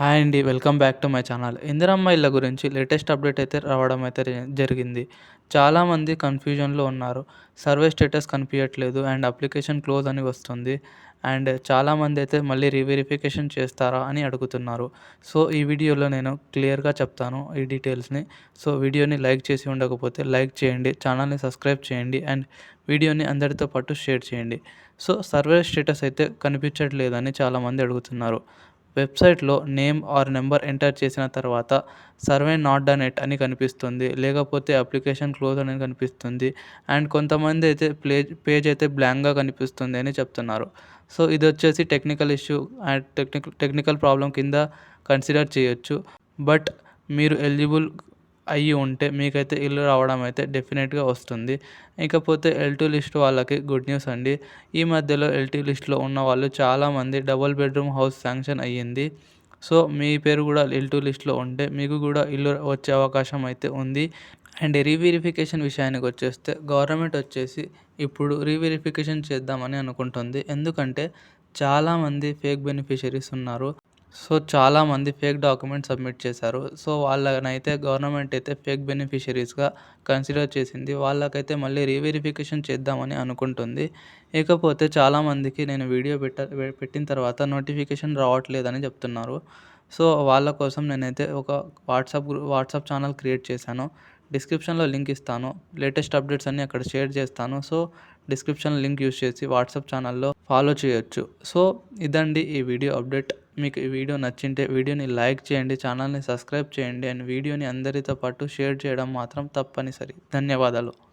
Hi అండి welcome back to my channel. Indiramma ఇళ్ళ గురించి లేటెస్ట్ అప్డేట్ అయితే రావడం అయితే జరిగింది. చాలామంది కన్ఫ్యూజన్లో ఉన్నారు. సర్వే స్టేటస్ కనిపించట్లేదు అండ్ అప్లికేషన్ క్లోజ్ అని వస్తుంది. అండ్ చాలామంది అయితే మళ్ళీ రీవెరిఫికేషన్ చేస్తారా అని అడుగుతున్నారు. సో ఈ వీడియోలో నేను క్లియర్గా చెప్తాను ఈ డీటెయిల్స్ని. సో వీడియోని లైక్ చేసి ఉండకపోతే లైక్ చేయండి ఛానల్ని సబ్స్క్రైబ్ చేయండి అండ్ వీడియోని అందరితో పాటు షేర్ చేయండి. సో సర్వే స్టేటస్ అయితే కనిపించట్లేదని చాలామంది అడుగుతున్నారు. వెబ్సైట్లో నేమ్ ఆర్ నెంబర్ ఎంటర్ చేసిన తర్వాత సర్వే నాట్ డన్ ఎట్ అని కనిపిస్తుంది. లేకపోతే అప్లికేషన్ క్లోజ్ అని కనిపిస్తుంది. అండ్ కొంతమంది అయితే ప్లే పేజ్ అయితే బ్లాంక్గా కనిపిస్తుంది అని చెప్తున్నారు. సో ఇది వచ్చేసి technical issue and technical technical problem కింద కన్సిడర్ చేయొచ్చు. బట్ మీరు ఎలిజిబుల్ అయ్యి ఉంటే మీకైతే ఇల్లు రావడం అయితే డెఫినెట్గా వస్తుంది. ఇకపోతే ఎల్ టూ లిస్ట్ వాళ్ళకి గుడ్ న్యూస్ అండి. ఈ మధ్యలో ఎల్టీ లిస్ట్లో ఉన్న వాళ్ళు చాలామంది డబుల్ బెడ్రూమ్ హౌస్ శాంక్షన్ అయ్యింది. సో మీ పేరు కూడా ఎల్ టూ లిస్ట్లో ఉంటే మీకు కూడా ఇల్లు వచ్చే అవకాశం అయితే ఉంది. అండ్ రీవెరిఫికేషన్ విషయానికి వచ్చేస్తే గవర్నమెంట్ వచ్చేసి ఇప్పుడు రీవెరిఫికేషన్ చేద్దామని అనుకుంటుంది. ఎందుకంటే చాలామంది ఫేక్ బెనిఫిషరీస్ ఉన్నారు. సో చాలామంది ఫేక్ డాక్యుమెంట్ సబ్మిట్ చేశారు. సో వాళ్ళనైతే గవర్నమెంట్ అయితే ఫేక్ బెనిఫిషరీస్గా కన్సిడర్ చేసింది. వాళ్ళకైతే మళ్ళీ రీవెరిఫికేషన్ చేద్దామని అనుకుంటుంది. ఇకపోతే చాలామందికి నేను వీడియో పెట్ట పెట్టిన తర్వాత నోటిఫికేషన్ రావట్లేదని చెప్తున్నారు. సో వాళ్ళ కోసం నేనైతే ఒక వాట్సాప్ వాట్సాప్ ఛానల్ క్రియేట్ చేశాను. డిస్క్రిప్షన్లో లింక్ ఇస్తాను. లేటెస్ట్ అప్డేట్స్ అన్నీ అక్కడ షేర్ చేస్తాను. సో డిస్క్రిప్షన్ లింక్ యూస్ చేసి వాట్సాప్ ఛానల్లో ఫాలో చేయొచ్చు. సో ఇదండి ఈ వీడియో అప్డేట్. మీకు ఈ వీడియో నచ్చింటే వీడియోని లైక్ చేయండి ఛానల్ని సబ్స్క్రైబ్ చేయండి అండ్ వీడియోని అందరితో పాటు షేర్ చేయడం మాత్రం తప్పనిసరి. ధన్యవాదాలు.